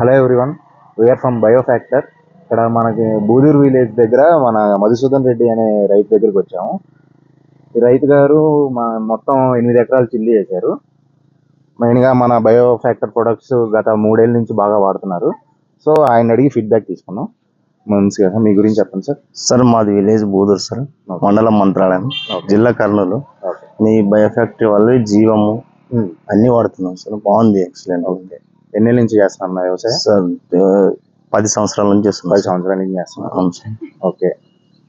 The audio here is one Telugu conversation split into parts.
Hello everyone we are from Biofactor ఇక్కడ మనకి బూదూరు విలేజ్ దగ్గర మన మధుసూదన్ రెడ్డి అనే రైతు దగ్గరికి వచ్చాము. ఈ రైతు గారు మా మొత్తం ఎనిమిది ఎకరాలు చిల్లి చేశారు మెయిన్గా మన బయోఫ్యాక్టర్ ప్రొడక్ట్స్ గత మూడేళ్ళ నుంచి బాగా వాడుతున్నారు. సో ఆయన అడిగి ఫీడ్బ్యాక్ తీసుకున్నాం. మంచిగా మీ గురించి చెప్పండి సార్ సార్ మాది విలేజ్ బూదూరు సార్ మండలం మంత్రాలయం జిల్లా కర్నూలు. మీ బయోఫ్యాక్టరీ వాళ్ళు జీవము అన్ని వాడుతున్నాం సార్ బాగుంది ఎక్సలెంట్ ఓకే ఎన్ని నుంచి చేస్తున్నారు వ్యవసాయం? సార్ పది సంవత్సరాల నుంచి చేస్తున్నాం పది సార్. సంవత్సరాల నుంచి సార్. ఓకే.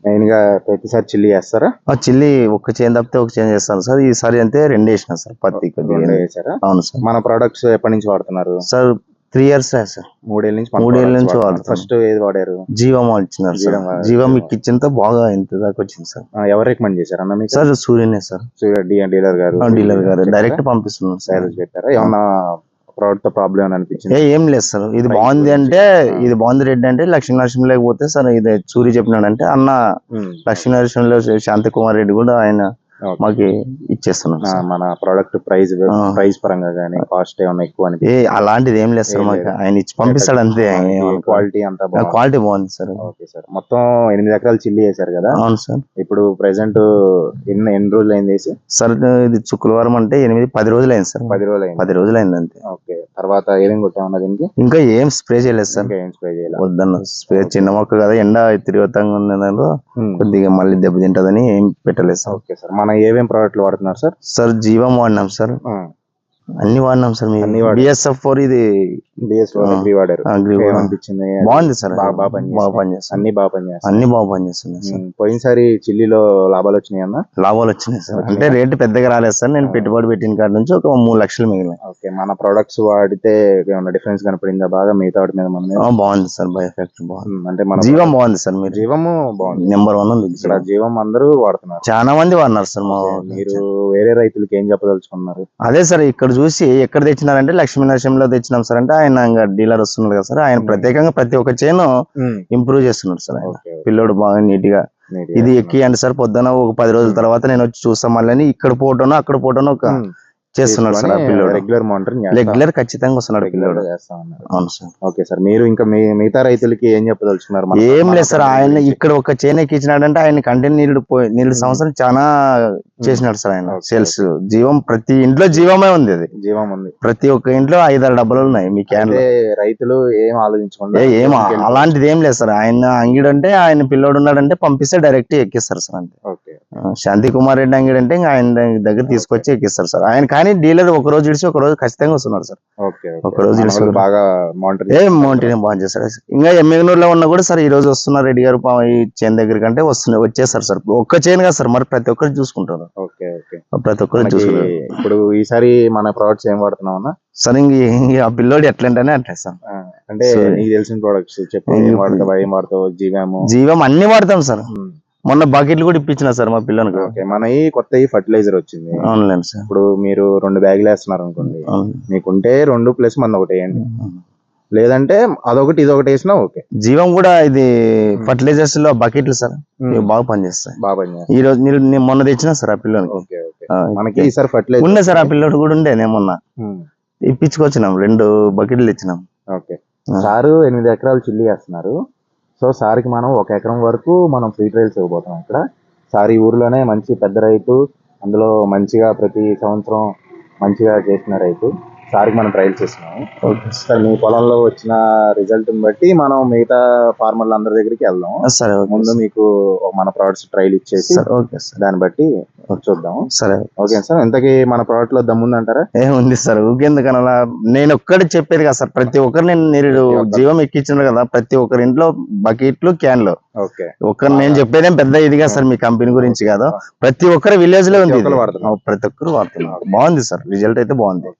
మెయిన్గా ప్రతిసారి చిల్లి చేస్తారా? ఆ చిల్లి ఒక్క చేంజ్ తప్పితే ఒక చేంజ్ చేస్తాను సార్. ఈసారి అంతే రెండు వేసిన సార్ పత్తి అవును సార్. మన ప్రొడక్ట్స్ ఎప్పటి నుంచి వాడుతున్నారు? Sir three years sir. మూడేళ్ళ నుంచి మూడేళ్ళ నుంచి వాడుతున్నాం. ఫస్ట్ ఏది వాడారు? జీవం ఇచ్చినారు సార్. జీవం. జీవం ఇచ్చింత బాగా ఇంత దాకా వచ్చింది సార్. ఎవరు రికమెండ్ చేశారు అన్న మీకు? సార్ సూర్యనే సార్. డీలర్ గారు. డీలర్ గారు. డైరెక్ట్ పంపిస్తున్నాం సార్. చెప్పారా? ఏమన్నా ప్రోడక్ట్తో ప్రాబ్లం అని అనిపించింది? ఏం లేదు సార్. ఇది బాగుంది అంటే ఇది బాగుంది రెడ్డి అంటే లక్ష్మీ నరసింహ లేకపోతే సార్ ఇది సూరి చెప్పినాడంటే అన్న లక్ష్మీ నరసింహలో శాంతి కుమార్ రెడ్డి కూడా ఆయన మాకు ఇచ్చేస్తున్నాం. మన ప్రోడక్ట్ ప్రైస్. ప్రైస్ పరంగా కానీ కాస్ట్ ఏమన్నా ఎక్కువ అని ఏ అలాంటిది ఏం లేదు సార్ మాకు. ఆయన ఇచ్చి పంపిస్తాడు అంతే. క్వాలిటీ అంతా క్వాలిటీ బాగుంది. Sir okay sir. మొత్తం ఎనిమిది ఎకరాలు చిల్లి చేశారు కదా? అవును సార్. ఇప్పుడు ప్రెసెంట్ ఎన్ని ఎన్ని రోజులు అయింది సార్ ఇది శుక్రవారం అంటే ఎనిమిది పది రోజులు అయింది సార్ పది రోజులు అయింది పది రోజులు అయింది అంతే. ఓకే తర్వాత ఏమేం కొట్టామన్నా దీనికి? ఇంకా ఏం స్ప్రే చేయలేదు సార్. ఇంకా ఏం స్ప్రే చేయాలి? వద్దన్న స్ప్రే చిన్న మొక్క కదా ఎండ తిరుగుతంగా ఉన్న దానిలో కొద్దిగా మళ్ళీ దెబ్బతింటదని ఏం పెట్టలేదు సార్. Okay sir. మన ఏమేం ప్రోడక్ట్లు వాడుతున్నారు సార్? సార్ జీవం వాడినాం సార్. అన్ని వాడినాం సార్ అన్ని మీ వాడారు. బిఎస్ఎఫ్ ఫోర్ ఇది బిఎస్. అగ్రి వాడారు. ఏమనిపించింది బాగుంది సార్ బాగా-. బాగా పనిచేస్తుంది అన్ని బాగా అన్ని బాగా పనిచేస్తున్నాయి సార్. పోయినసారి చిల్లీలో లాభాలు వచ్చినాయి అన్న? లాభాలు వచ్చినాయి సార్. అంటే రేటు పెద్దగా రాలేదు సార్. నేను పెట్టుబడి పెట్టిన కాడ నుంచి ఒక మూడు లక్షలు మిగిలినాయి. ఓకే మన ప్రొడక్ట్స్ వాడితే ఏమన్నా డిఫరెన్స్ కనపడిందా బాగా మిగతా వాటి మీద మన బాగుంది సార్. బై ఎఫెక్ట్ బాగుంది అంటే మన జీవం బాగుంది సార్ మీరు. జీవము బాగుంది. నెంబర్ వన్ ఉంది ఇక్కడ జీవం. అందరూ వాడుతున్నారు. చాలా మంది వాడినారు సార్ మా మీరు వేరే రైతులకి ఏం చెప్పదలుచుకున్నారు? అదే సార్ ఇక్కడ చూసి ఎక్కడ తెచ్చినారంటే లక్ష్మీ నరసింహలో తెచ్చినాం సార్ అంటే ఆయన ఇంకా డీలర్ వస్తున్నాడు కదా సార్. ఆయన ప్రత్యేకంగా ప్రతి ఒక్క చైన్ ఇంప్రూవ్ చేస్తున్నాడు సార్ ఆయన. పిల్లోడు బాగా నీట్గా ఇది ఎక్కి అంటే సార్ పొద్దున ఒక పది రోజుల తర్వాత నేను వచ్చి చూస్తాం మళ్ళీ. ఇక్కడ పోటాను అక్కడ పోటాను ఒక చేస్తున్నాడు సార్ పిల్లోడు. రెగ్యులర్ మానిటరింగ్ రెగ్యులర్ ఖచ్చితంగా వస్తున్నాడు పిల్లోడు. అవును సార్. ఓకే సార్ మీరు ఇంకా మీ మిగతా రైతులకి ఏం చెప్పదలుచుకున్నారు? ఏం లేదు సార్ ఆయన? ఇక్కడ ఒక చైన్ ఎక్కించినాడంటే ఆయన కంటెంట్ నీళ్ళు పోయి నీళ్ళు సంవత్సరం చాలా చేసినాడు సార్ ఆయన. సేల్స్ జీవం ప్రతి ఇంట్లో జీవమే ఉంది అది. జీవం ఉంది. ప్రతి ఒక్క ఇంట్లో ఐదారు డబ్బులు ఉన్నాయి మీ క్యాన్ రైతులు ఏం ఆలోచించకుండా ఏ అలాంటిది ఏం లేదు సార్. ఆయన అంగిడు అంటే ఆయన పిల్లోడు ఉన్నాడంటే పంపిస్తే డైరెక్ట్ ఎక్కిస్తారు సార్ అంతే. శాంతి కుమార్ రెడ్డి అంగిడు అంటే ఇంకా ఆయన దగ్గర తీసుకొచ్చి ఎక్కిస్తారు సార్. ఆయన కానీ డీలర్ ఒక రోజు ఇడిచి ఒక రోజు ఖచ్చితంగా వస్తున్నారు సార్. ఒక రోజు వాళ్ళు బాగా మౌంటైన్ బాగా చేస్తారు? ఇంకా ఎమ్మెగనూరులో ఉన్నా కూడా సార్ ఈ రోజు వస్తున్నారు రెడ్డి గారు ఈ చైన్ దగ్గరికి అంటే వస్తున్నారు వచ్చేస్తారు సార్. ఒక్క చైన్ కాదు సార్ మరి ప్రతి ఒక్కరు చూసుకుంటారు. Okay okay. ప్రతి ఒక్కరు చూసుకుంటారు. ఇప్పుడు ఈసారి మన ప్రొడక్ట్స్ ఏం వాడుతున్నాం అన్న సార్ ఇంక ఆ పిల్లోడు ఎట్లంటేనే అట్లా సార్. అంటే నీకు తెలిసిన ప్రొడక్ట్స్ చెప్పు. ఏం వాడతావా ఏం వాడతావు జీవాము? జీవం అన్ని వాడతాం సార్. మొన్న బకెట్లు కూడా ఇప్పించిన సార్ మా పిల్లలకు. ఓకే మన ఈ కొత్త ఈ ఫర్టిలైజర్ వచ్చింది. అవునులేండి సార్. ఇప్పుడు మీరు రెండు బ్యాగులు వేస్తున్నారు అనుకోండి అవును. మీకుంటే రెండు ప్లస్ మన ఒకటి వేయండి. లేదంటే అదొకటి ఇదొకటి వేసినా ఓకే. జీవం కూడా ఇది ఫర్టిలైజర్స్లో బకెట్లు సార్ ఇవి బాగా పనిచేస్తాయి. బాగా పనిచేస్తుంది ఈ రోజు మీరు నేను మొన్న తెచ్చిన సార్ ఆ పిల్లలకి. Okay okay. ఆ, మనకి ఈసారి ఫర్టిలైజర్ ఉండే సార్ ఆ పిల్లోడు కూడా ఉండే నేను మొన్న. ఇప్పించుకొచ్చినాం రెండు బకెట్లు ఇచ్చినాం ఓకే. సారు ఎనిమిది ఎకరాలు చిల్లి వేస్తున్నారు. సో సార్కి మనం ఒక ఎకరం వరకు మనం ఫ్రీ ట్రయల్స్ ఇవ్వబోతున్నాం ఇక్కడ. సార్ ఈ ఊర్లోనే మంచి పెద్ద రైతు అందులో మంచిగా ప్రతి సంవత్సరం మంచిగా చేసిన రైతు. సార్కి మనం ట్రయల్స్ ఇస్తున్నాము ఓకే. సార్ మీ పొలంలో వచ్చిన రిజల్ట్ బట్టి మనం మిగతా ఫార్మర్లు అందరి దగ్గరికి వెళ్దాం. సరే ముందు మీకు మన ప్రోడక్ట్స్ ట్రయల్ ఇచ్చేసి సార్ ఓకే సార్. దాన్ని బట్టి చూద్దాం. సరే. ఓకే సార్ ఇంతకీ మన ప్రోడక్ట్లో దమ్ముందంటారా ఏముంది సార్ ఊకెందుకు అలా నేను ఒక్కటి చెప్పేది కదా సార్. ప్రతి ఒక్కరు నేను మీరు. జీవం ఎక్కించారు కదా ప్రతి ఒక్కరి ఇంట్లో బకెట్లు క్యాన్లు. ఓకే. ఒక్కరు నేను చెప్పేదేం పెద్ద ఇదిగా సార్ మీ కంపెనీ గురించి కాదు. ప్రతి ఒక్కరు విలేజ్లో ఉంది. ప్రతి ఒక్కరు వాడుతున్నారు. బాగుంది సార్ రిజల్ట్ అయితే బాగుంది.